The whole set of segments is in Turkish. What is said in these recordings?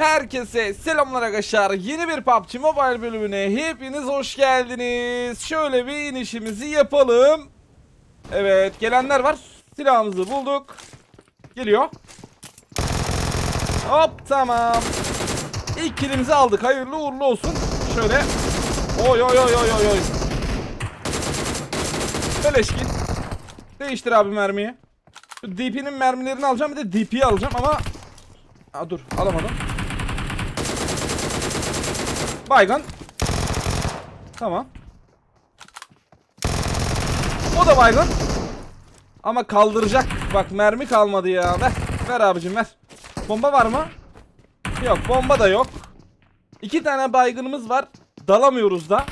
Herkese selamlar arkadaşlar. Yeni bir PUBG Mobile bölümüne hepiniz hoş geldiniz. Şöyle bir inişimizi yapalım. Evet gelenler var. Silahımızı bulduk. Geliyor. Hop tamam. İlk kilimizi aldık. Hayırlı uğurlu olsun. Şöyle. Oy oy oy oy oy oy. Beleşkin. Değiştir abi mermiyi. DP'nin mermilerini alacağım bir de DP'yi alacağım ama Aa, dur alamadım. Baygın. Tamam. O da baygın. Ama kaldıracak. Bak mermi kalmadı ya. Ver. Ver abicim ver. Bomba var mı? Yok bomba da yok. İki tane baygınımız var. Dalamıyoruz da.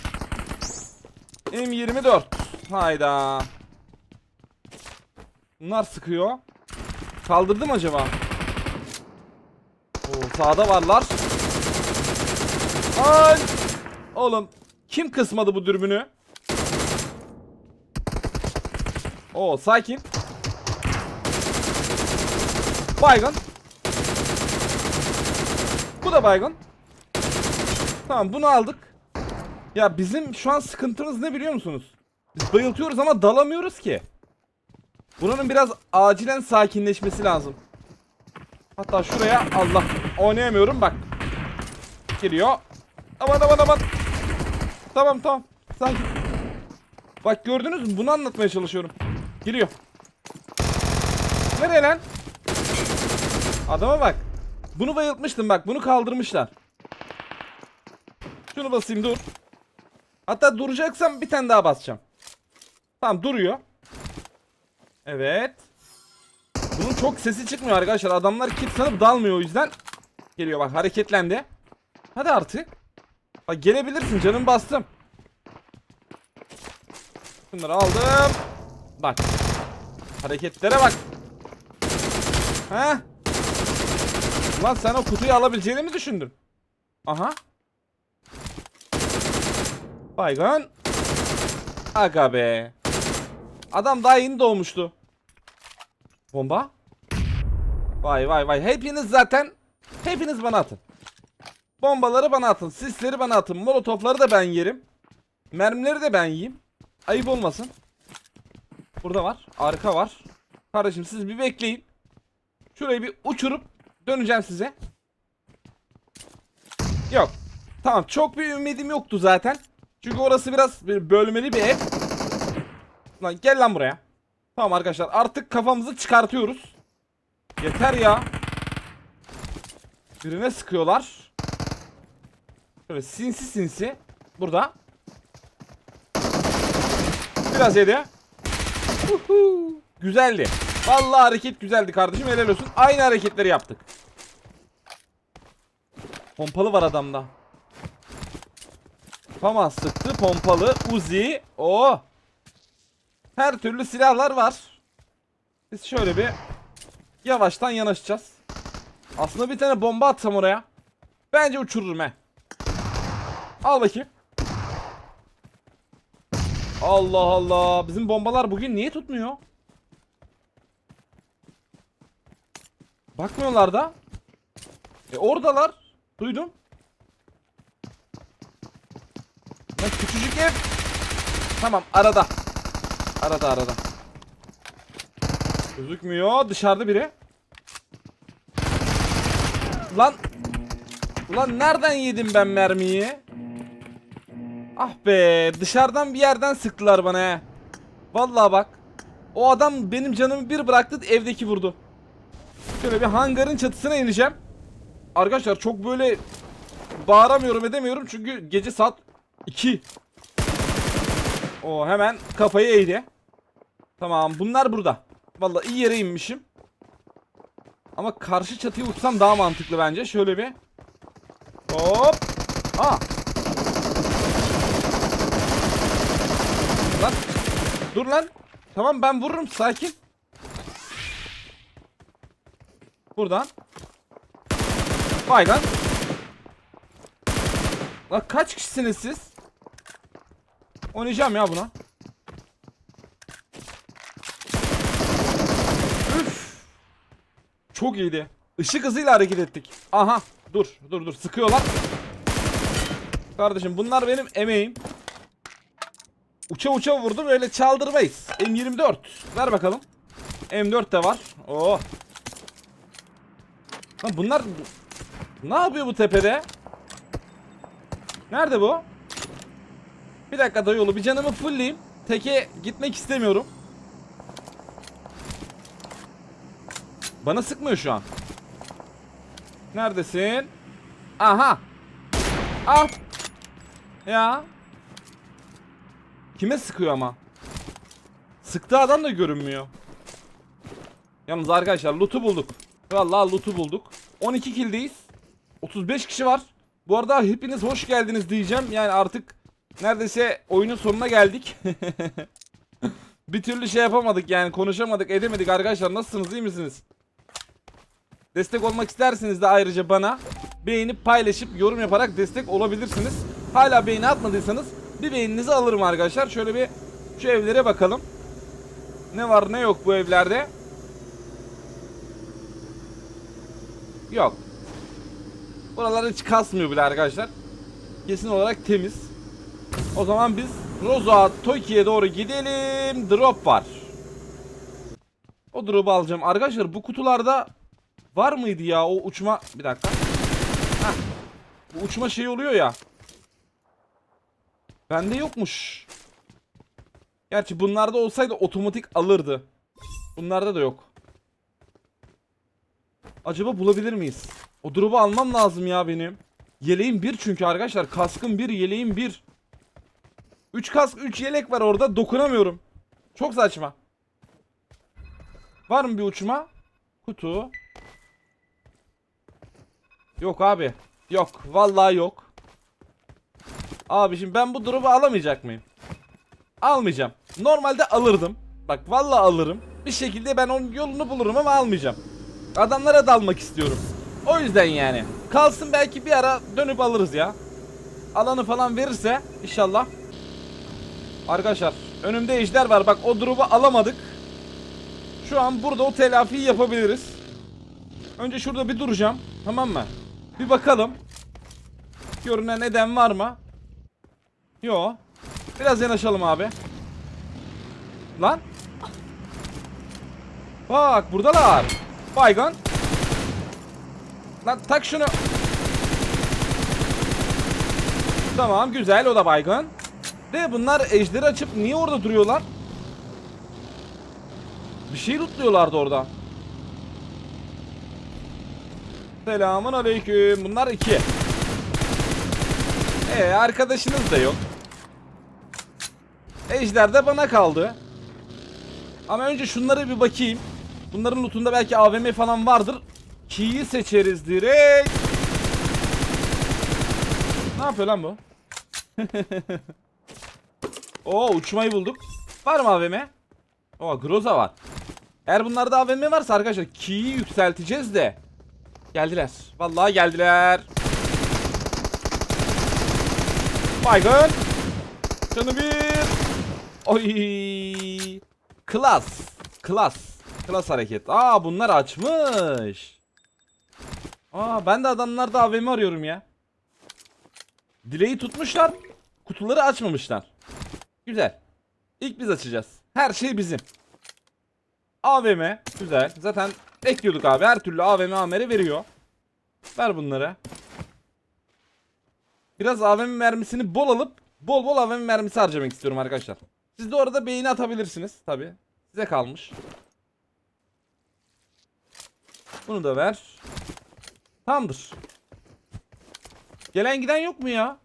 M24. Hayda. Bunlar sıkıyor. Kaldırdı mı acaba? Sağda varlar. Ay! Oğlum kim kısmadı bu dürbünü? Oo sakin. Baygın. Bu da baygın. Tamam bunu aldık. Ya bizim şu an sıkıntımız ne biliyor musunuz? Biz bayıltıyoruz ama dalamıyoruz ki. Buranın biraz acilen sakinleşmesi lazım. Hatta şuraya Allah oynayamıyorum bak. Geliyor. Aman aman aman. Tamam tamam. Sakin. Bak gördünüz mü? Bunu anlatmaya çalışıyorum. Geliyor. Nereye lan? Adama bak. Bunu bayıltmıştım bak. Bunu kaldırmışlar. Şunu basayım dur. Hatta duracaksam bir tane daha basacağım. Tamam duruyor. Evet. Bunun çok sesi çıkmıyor arkadaşlar. Adamlar kit sanıp dalmıyor o yüzden. Geliyor bak hareketlendi. Hadi artık. Bak gelebilirsin canım bastım. Bunları aldım. Bak. Hareketlere bak. He? Lan sen o kutuyu alabileceğini mi düşündün? Aha. Baygın. Aga be. Adam daha yeni doğmuştu. Bomba. Vay vay vay. Hepiniz zaten hepiniz bana atın. Bombaları bana atın. Sisleri bana atın. Molotofları da ben yerim. Mermileri de ben yiyeyim. Ayıp olmasın. Burada var. Arka var. Kardeşim siz bir bekleyin. Şurayı bir uçurup döneceğim size. Yok. Tamam çok bir ümidim yoktu zaten. Çünkü orası biraz bir bölmeli bir ev. Lan gel lan buraya. Tamam arkadaşlar artık kafamızı çıkartıyoruz. Yeter ya. Birine sıkıyorlar. Şöyle sinsi sinsi. Burada. Biraz yedi. Uhu. Güzeldi. Vallahi hareket güzeldi kardeşim helal olsun. Aynı hareketleri yaptık. Pompalı var adamda. Fama sıktı pompalı Uzi. O. Her türlü silahlar var. Biz şöyle bir yavaştan yanaşacağız. Aslında bir tane bomba atsam oraya. Bence uçururum he. Al bakayım. Allah Allah. Bizim bombalar bugün niye tutmuyor? Bakmıyorlar da. E oradalar. Duydum. Lan küçücük ev. Tamam arada. Arada arada. Gözükmüyor. Dışarıda biri. Lan. Ulan nereden yedim ben mermiyi? Ah be. Dışarıdan bir yerden sıktılar bana he. Vallahi bak. O adam benim canımı bir bıraktı evdeki vurdu. Şöyle bir hangarın çatısına ineceğim. Arkadaşlar çok böyle bağıramıyorum edemiyorum çünkü gece saat 2. O hemen kafayı eğdi. Tamam bunlar burada. Vallahi iyi yere inmişim. Ama karşı çatıya uçsam daha mantıklı bence. Şöyle bir. Hop. Aa. Lan. Dur lan. Tamam ben vururum sakin. Buradan. Baygan. Lan kaç kişisiniz siz? Oynayacağım ya buna. Üf. Çok iyiydi. Işık hızıyla hareket ettik. Aha. Dur dur dur sıkıyorlar. Kardeşim bunlar benim emeğim. Uça uça vurdum öyle çaldırmayız. M24 ver bakalım. M4 de var. Oh. Lan bunlar ne yapıyor bu tepede? Nerede bu? Bir dakika da yolu bir canımı fullleyeyim. Teke gitmek istemiyorum. Bana sıkmıyor şu an. Neredesin? Aha. Ah. Ya. Kime sıkıyor ama? Sıktığı adam da görünmüyor. Yalnız arkadaşlar loot'u bulduk. Vallahi loot'u bulduk. 12 kill'deyiz. 35 kişi var. Bu arada hepiniz hoş geldiniz diyeceğim. Yani artık neredeyse oyunun sonuna geldik. Bir türlü şey yapamadık yani konuşamadık edemedik arkadaşlar. Nasılsınız iyi misiniz? Destek olmak isterseniz de ayrıca bana beğenip paylaşıp yorum yaparak destek olabilirsiniz. Hala beğeni atmadıysanız bir beğeninizi alırım arkadaşlar. Şöyle bir şu evlere bakalım. Ne var ne yok bu evlerde. Yok. Buralar hiç kasmıyor bile arkadaşlar. Kesin olarak temiz. O zaman biz Roza Toki'ye doğru gidelim. Drop var. O drop'u alacağım. Arkadaşlar bu kutularda var mıydı ya o uçma... Bir dakika. Heh. Bu uçma şey oluyor ya. Bende yokmuş. Gerçi bunlarda olsaydı otomatik alırdı. Bunlarda da yok. Acaba bulabilir miyiz? O drop'u almam lazım ya benim. Yeleğim bir çünkü arkadaşlar. Kaskım bir, yeleğim bir. 3 kask, 3 yelek var orada. Dokunamıyorum. Çok saçma. Var mı bir uçma? Kutu. Yok abi. Yok. Vallahi yok. Abi şimdi ben bu drop'u alamayacak mıyım? Almayacağım. Normalde alırdım. Bak vallahi alırım. Bir şekilde ben onun yolunu bulurum ama almayacağım. Adamlara dalmak istiyorum. O yüzden yani. Kalsın belki bir ara dönüp alırız ya. Alanı falan verirse inşallah. Arkadaşlar önümde ejder var. Bak o drop'u alamadık. Şu an burada o telafiyi yapabiliriz. Önce şurada bir duracağım. Tamam mı? Bir bakalım. Görünen eden var mı? Yo. Biraz yanaşalım abi. Lan. Bak buradalar. Baygon. Lan tak şunu. Tamam güzel o da baygın. De bunlar ejderi açıp niye orada duruyorlar? Bir şey lootluyorlardı orada. Selamun aleyküm. Bunlar iki. Ee arkadaşınız da yok. Ejder de bana kaldı. Ama önce şunlara bir bakayım. Bunların lootunda belki AVM falan vardır. Key'i seçeriz direkt. Ne yapıyor lan bu? Oo uçmayı bulduk. Var mı AVM? Oo Groza var. Eğer bunlarda AVM varsa arkadaşlar key'i yükselteceğiz de. Geldiler. Vallahi geldiler. Baygın. Canı bir. Oy. Klas. Klas. Klas hareket. Aa bunlar açmış. Aa ben de adamlarda AVM arıyorum ya. Dileği tutmuşlar. Kutuları açmamışlar. Güzel. İlk biz açacağız. Her şey bizim. AVM. Güzel. Zaten bekliyorduk abi. Her türlü AVM amere veriyor. Ver bunları. Biraz AVM mermisini bol alıp bol bol AVM mermisi harcamak istiyorum arkadaşlar. Siz de orada beğeni atabilirsiniz tabi. Size kalmış. Bunu da ver. Tamamdır. Gelen giden yok mu ya?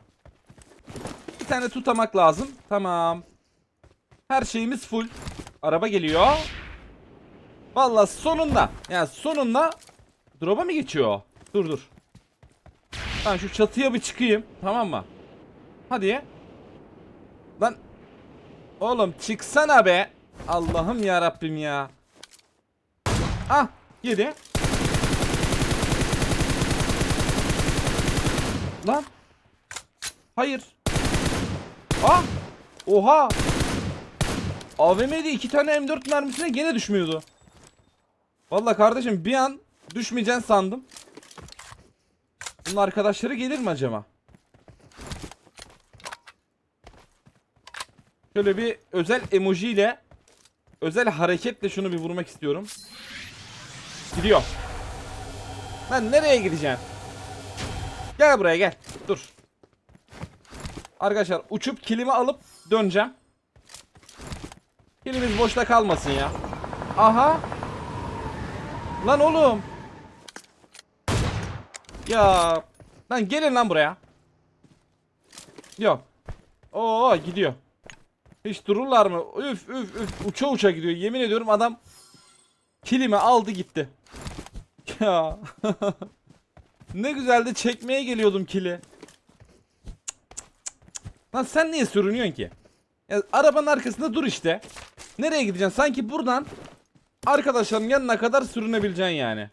Bir tane tutamak lazım. Tamam. Her şeyimiz full. Araba geliyor. Vallahi sonunda. Yani sonunda drop'a mı geçiyor? Dur dur. Ben şu çatıya bir çıkayım. Tamam mı? Hadi. Lan. Oğlum çıksana be. Allah'ım ya Rabbim ya. Ah, yedi. Lan. Hayır. Ah. Oha. AVM'de iki tane M4 mermisine gene düşmüyordu. Vallahi kardeşim bir an düşmeyeceksin sandım. Bunun arkadaşları gelir mi acaba? Şöyle bir özel emoji ile özel hareketle şunu bir vurmak istiyorum. Gidiyor. Lan nereye gideceksin? Gel buraya gel. Dur. Arkadaşlar uçup kilimi alıp döneceğim. Kilimiz boşta kalmasın ya. Aha. Lan oğlum. Ya. Lan gelin lan buraya. Yok. Oo gidiyor. Hiç dururlar mı? Üf üf üf uça uça gidiyor. Yemin ediyorum adam kilimi aldı gitti. Ya. ne güzeldi çekmeye geliyordum kili. Lan sen niye sürünüyorsun ki? Ya, arabanın arkasında dur işte. Nereye gideceksin? Sanki buradan arkadaşların yanına kadar sürünebileceksin yani.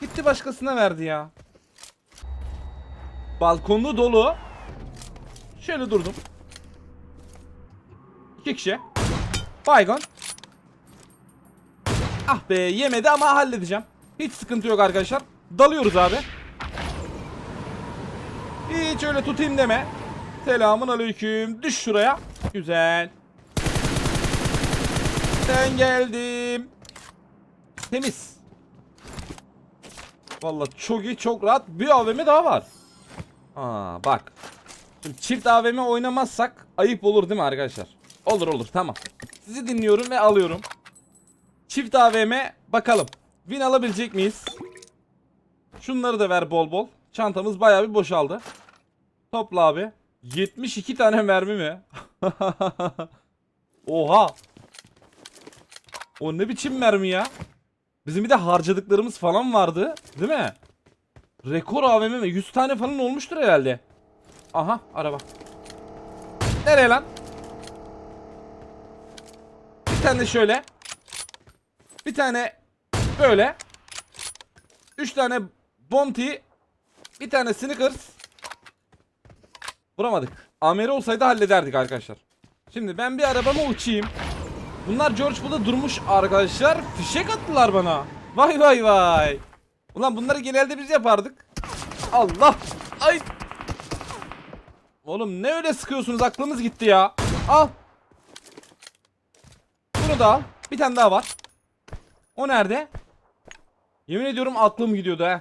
Gitti başkasına verdi ya. Balkonlu dolu. Şöyle durdum. İki kişi. Baygon. Ah be yemedi ama halledeceğim. Hiç sıkıntı yok arkadaşlar. Dalıyoruz abi. Hiç öyle tutayım deme. Selamun aleyküm. Düş şuraya. Güzel. Ben geldim. Temiz. Vallahi çok iyi çok rahat. Bir AVM daha var. Aa bak. Şimdi çift AVM oynamazsak ayıp olur değil mi arkadaşlar? Olur olur tamam. Sizi dinliyorum ve alıyorum. Çift AVM bakalım. Win alabilecek miyiz? Şunları da ver bol bol. Çantamız bayağı bir boşaldı. Topla abi. 72 tane mermi mi? Oha. O ne biçim mermi ya? Bizim bir de harcadıklarımız falan vardı. Değil mi? Rekor AVM mi? 100 tane falan olmuştur herhalde. Aha araba. Nereye lan? Bir tane şöyle. Bir tane böyle. Üç tane Bounty. Bir tane Snickers. Vuramadık. Ameri olsaydı hallederdik arkadaşlar. Şimdi ben bir arabama uçayım. Bunlar George Bull'da durmuş arkadaşlar. Fişek attılar bana. Vay vay vay. Ulan bunları genelde biz yapardık. Allah. Ay. Oğlum ne öyle sıkıyorsunuz aklımız gitti ya. Al. Bunu da al. Bir tane daha var. O nerede? Yemin ediyorum aklım gidiyordu ha.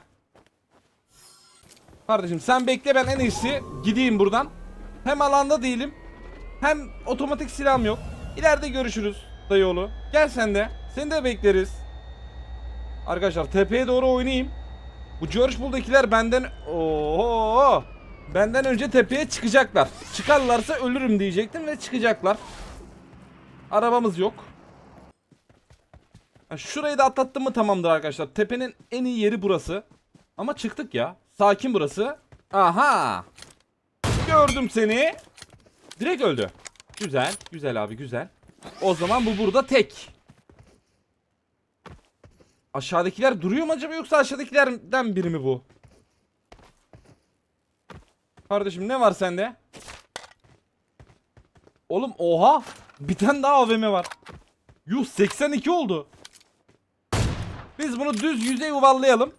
Kardeşim sen bekle ben en iyisi gideyim buradan. Hem alanda değilim. Hem otomatik silahım yok. İleride görüşürüz dayıoğlu. Gel sen de. Seni de bekleriz. Arkadaşlar tepeye doğru oynayayım. Bu George Bull'dakiler benden... Oho! Benden önce tepeye çıkacaklar. Çıkarlarsa ölürüm diyecektim ve çıkacaklar. Arabamız yok. Şurayı da atlattım mı tamamdır arkadaşlar. Tepenin en iyi yeri burası. Ama çıktık ya. Sakin burası. Aha! Gördüm seni. Direkt öldü. Güzel. Güzel abi güzel. O zaman bu burada tek. Aşağıdakiler duruyor mu acaba yoksa aşağıdakilerden biri mi bu? Kardeşim ne var sende? Oğlum oha. Bir tane daha AVM var. Yuh 82 oldu. Biz bunu düz yüzey yuvarlayalım.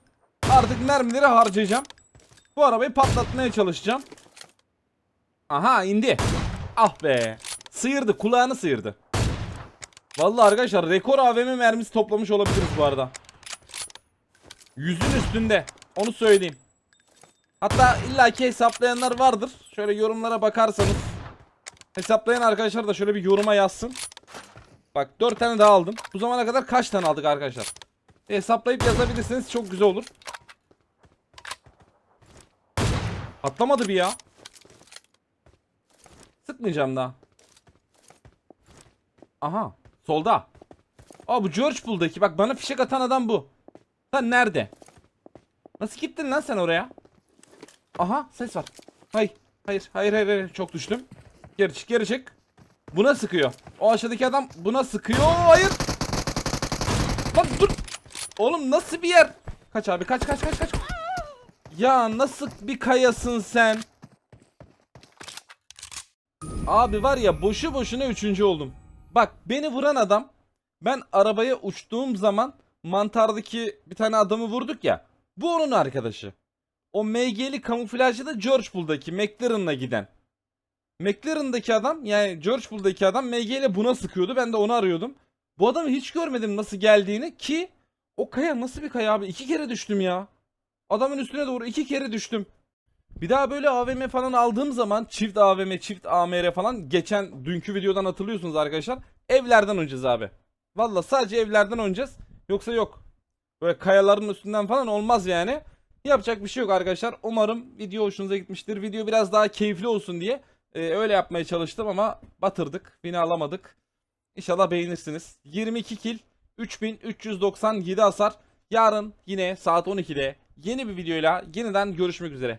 Artık mermileri harcayacağım. Bu arabayı patlatmaya çalışacağım. Aha indi. Ah be. Sıyırdı kulağını sıyırdı. Vallahi arkadaşlar rekor AVM mermisi toplamış olabiliriz bu arada. Yüzün üstünde. Onu söyleyeyim. Hatta illaki hesaplayanlar vardır. Şöyle yorumlara bakarsanız. Hesaplayan arkadaşlar da şöyle bir yoruma yazsın. Bak 4 tane daha aldım. Bu zamana kadar kaç tane aldık arkadaşlar? Hesaplayıp yazabilirseniz çok güzel olur. Patlamadı bir ya. Sıkmayacağım daha. Aha. Solda. Aa bu George Bull'daki. Bak bana fişek atan adam bu. Sen nerede? Nasıl gittin lan sen oraya? Aha ses var. Hayır. Hayır. Hayır hayır hayır. Çok düştüm. Geri çık geri çık. Buna sıkıyor. O aşağıdaki adam buna sıkıyor. Hayır. Lan dur. Oğlum nasıl bir yer? Kaç abi kaç kaç kaç kaç. Ya nasıl bir kayasın sen? Abi var ya boşu boşuna üçüncü oldum. Bak beni vuran adam ben arabaya uçtuğum zaman mantardaki bir tane adamı vurduk ya. Bu onun arkadaşı. O MG'li kamuflajcı da George Bull'daki McLaren'la giden. McLaren'daki adam yani George Bull'daki adam MG ile buna sıkıyordu. Ben de onu arıyordum. Bu adamı hiç görmedim nasıl geldiğini ki o kaya nasıl bir kaya abi? İki kere düştüm ya. Adamın üstüne doğru iki kere düştüm. Bir daha böyle AVM falan aldığım zaman çift AVM, çift AMR falan geçen dünkü videodan hatırlıyorsunuz arkadaşlar. Evlerden oynayacağız abi. Valla sadece evlerden oynayacağız. Yoksa yok. Böyle kayaların üstünden falan olmaz yani. Yapacak bir şey yok arkadaşlar. Umarım video hoşunuza gitmiştir. Video biraz daha keyifli olsun diye e, öyle yapmaya çalıştım ama batırdık. Beni alamadık. İnşallah beğenirsiniz. 22 kill, 3397 hasar. Yarın yine saat 12'de yeni bir videoyla yeniden görüşmek üzere.